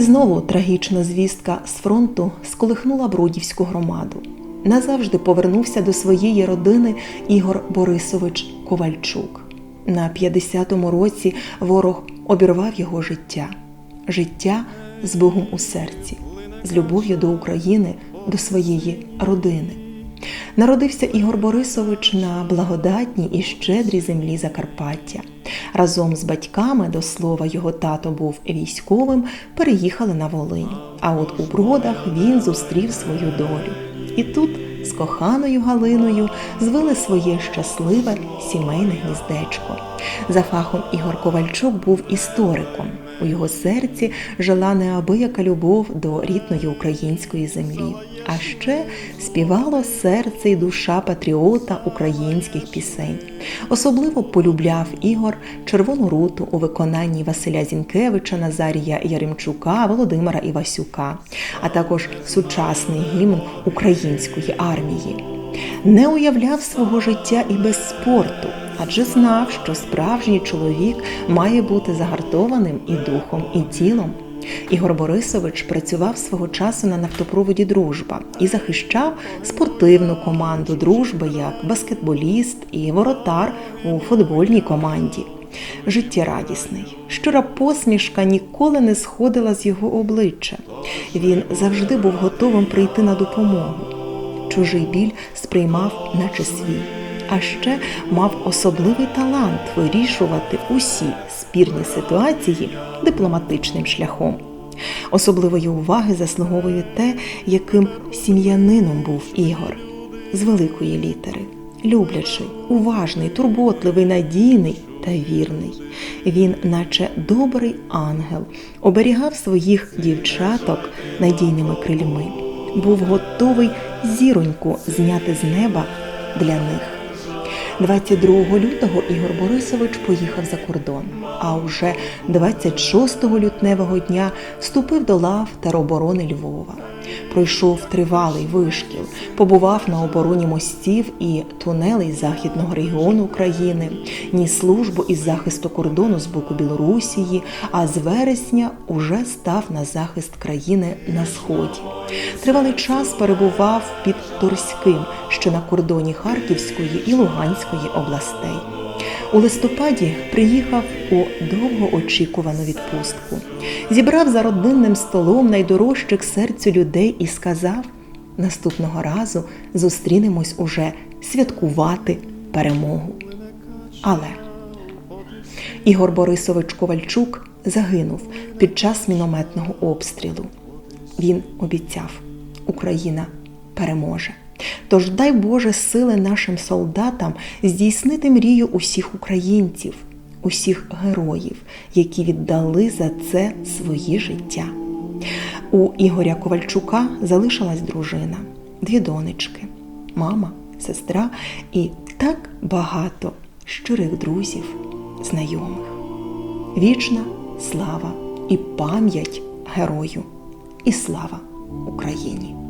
знову трагічна звістка з фронту сколихнула Бродівську громаду. Назавжди повернувся до своєї родини Ігор Борисович Ковальчук. На 50-му році ворог обірвав його життя, життя з Богом у серці, з любов'ю до України, до своєї родини. Народився Ігор Борисович на благодатній і щедрій землі Закарпаття. Разом з батьками, до слова, його тато був військовим, переїхали на Волинь. А от у Бродах він зустрів свою долю. І тут з коханою Галиною звели своє щасливе сімейне гніздечко. За фахом Ігор Ковальчук був істориком. У його серці жила неабияка любов до рідної української землі. А ще співало серце і душа патріота українських пісень. Особливо полюбляв Ігор Червону руту у виконанні Василя Зінкевича, Назарія Яремчука, Володимира Івасюка, а також сучасний гімн української армії. Не уявляв свого життя і без спорту, адже знав, що справжній чоловік має бути загартованим і духом, і тілом. Ігор Борисович працював свого часу на нафтопроводі Дружба і захищав спортивну команду дружби як баскетболіст і воротар у футбольній команді. Життєрадісний, щора посмішка ніколи не сходила з його обличчя. Він завжди був готовим прийти на допомогу. Чужий біль сприймав, наче свій, а ще мав особливий талант вирішувати усі спірні ситуації дипломатичним шляхом. Особливої уваги заслуговує те, яким сім'янином був Ігор з великої літери, люблячий, уважний, турботливий, надійний та вірний. Він, наче добрий ангел, оберігав своїх дівчаток надійними крильми, був готовий зіроньку зняти з неба для них. 22 лютого Ігор Борисович поїхав за кордон, а уже 26 лютневого дня вступив до лав тероборони Львова. Пройшов тривалий вишкіл, побував на обороні мостів і тунелей західного регіону України, ніс службу із захисту кордону з боку Білорусії, а з вересня уже став на захист країни на сході. Тривалий час перебував під Торським, що на кордоні Харківської і Луганської областей. У листопаді приїхав у довгоочікувану відпустку, зібрав за родинним столом найдорожчих серцю людей і сказав: наступного разу зустрінемось уже святкувати перемогу. Але Ігор Борисович Ковальчук загинув під час мінометного обстрілу. Він обіцяв, Україна переможе. Тож дай Боже сили нашим солдатам здійснити мрію усіх українців, усіх героїв, які віддали за це свої життя. У Ігоря Ковальчука залишилась дружина, дві донечки, мама, сестра і так багато щирих друзів, знайомих. Вічна слава і пам'ять герою, і слава Україні!